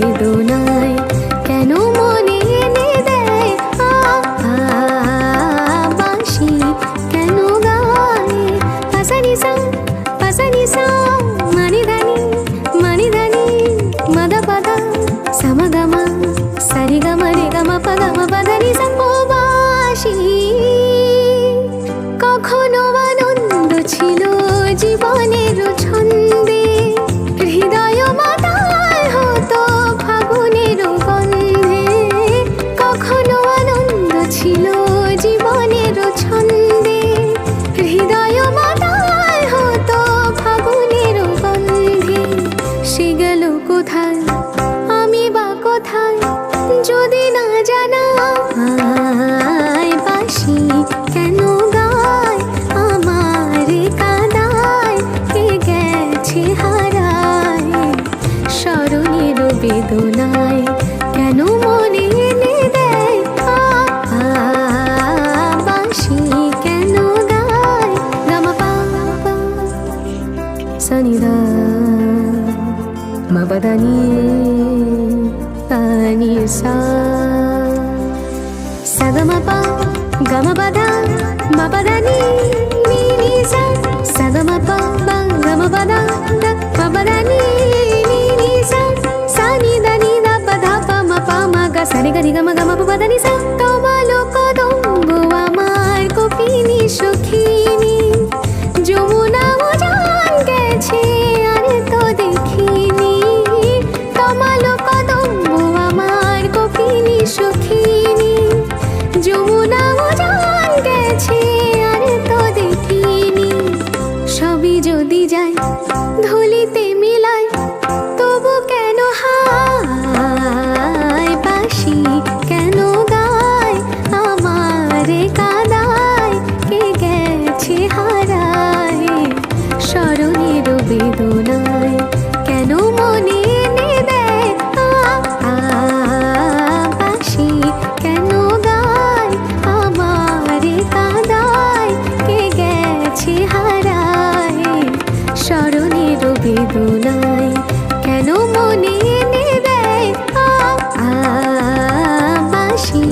বেদনায় কেন মনে এনে দেয় বাঁশি কেন গায় পাসানি সা পাসানি সা মানিধানি মানিধানি మద పద సమగమ సరిగమ నిగమ పదమ పదని సంభోబా మపదని అని సా సగమప గమపద మపదని సగమప గమపద మపదని నీని సా సాని దని ద সখিনী। যমুনা গেছে, আর তো দেখিনি। সবই যদি যায় ধুলিতে মিলায় তবু কেন হায় কেন গায় আমারে কাদায়? কে গেছে হারায়? স্মরণের কেন মনে নেবে? আ বাসি